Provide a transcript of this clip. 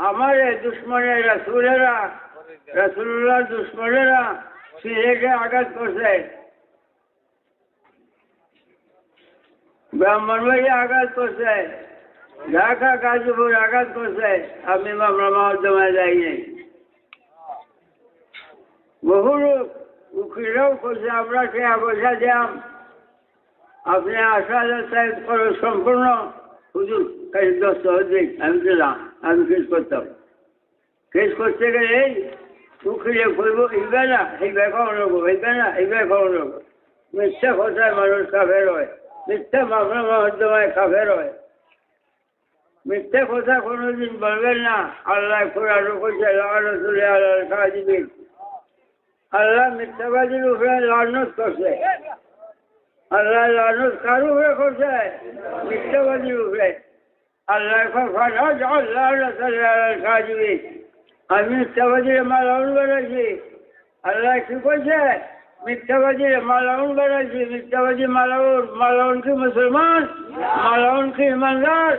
আমার এই দুশ্মনের রাসুলেরা রাসুল্লাহ দুশ্মনেরা সিলেটে আঘাত করছে। ব্রাহ্মণবাড়ি আঘাত করছে। ঢাকা গাজীপুর আঘাত করছে। আমি মামলা মহদ্দমায় যাইনি। বহু লোক উকিলরাও করছে আমরা সে পয়সা দিলাম আপনি আশা সাহেব সম্পূর্ণ হুজুর কাছে দশ দিন আমি দিলাম আমি কেস করতাম। কেস করতে গেলে উকিলে করব এইবে না এইবে খাওয়া নেব এইবে না এইবে খাওয়া নেব মিথ্যা কথায় মানুষ কাফের হয়। মিথ্যা মামলা মহদ্দমায় কাফের হয়। মিথ্যা কথা কোনোদিন বলবেন না, আল্লাহ কোরআন করছে লাগানো তুলে আল্লাহ আল্লাহ মিথ্যাবাদীর উপরে লানত করছে। আল্লাহ লানত কার উপরে করছে মিথ্যাবাদীর উপরে আল্লাহ আল্লাহ খাওয়া আমি মিথ্যাবাদীর মালাউন বেড়াইছি আল্লাহ কি করছে। মিথ্যাবাদীর মালাউন বেড়াইছি মিথ্যাবাদী মালাউন মালাউন কি মুসলমান? মালাউন কি ইমানদার?